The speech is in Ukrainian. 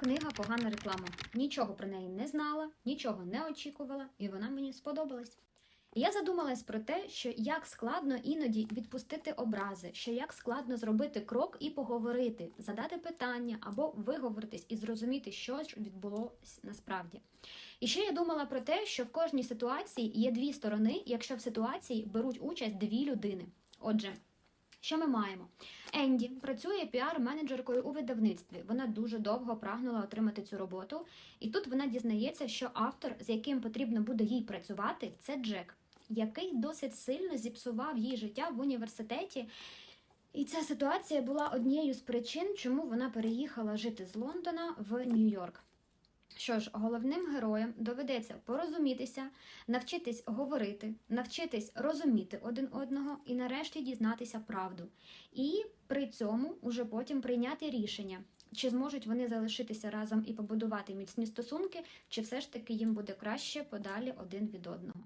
книга погана реклама. Нічого про неї не знала, нічого не очікувала, і вона мені сподобалась. Я задумалась про те, що як складно іноді відпустити образи, що як складно зробити крок і поговорити, задати питання або виговоритись і зрозуміти, що ж відбулося насправді. І ще я думала про те, що в кожній ситуації є дві сторони, якщо в ситуації беруть участь дві людини. Отже, що ми маємо? Енді працює піар-менеджеркою у видавництві. Вона дуже довго прагнула отримати цю роботу, і тут вона дізнається, що автор, з яким потрібно буде їй працювати, це Джек, який досить сильно зіпсував їй життя в університеті. І ця ситуація була однією з причин, чому вона переїхала жити з Лондона в Нью-Йорк. Що ж, головним героям доведеться порозумітися, навчитись говорити, навчитись розуміти один одного і нарешті дізнатися правду. І при цьому уже потім прийняти рішення, чи зможуть вони залишитися разом і побудувати міцні стосунки, чи все ж таки їм буде краще подалі один від одного.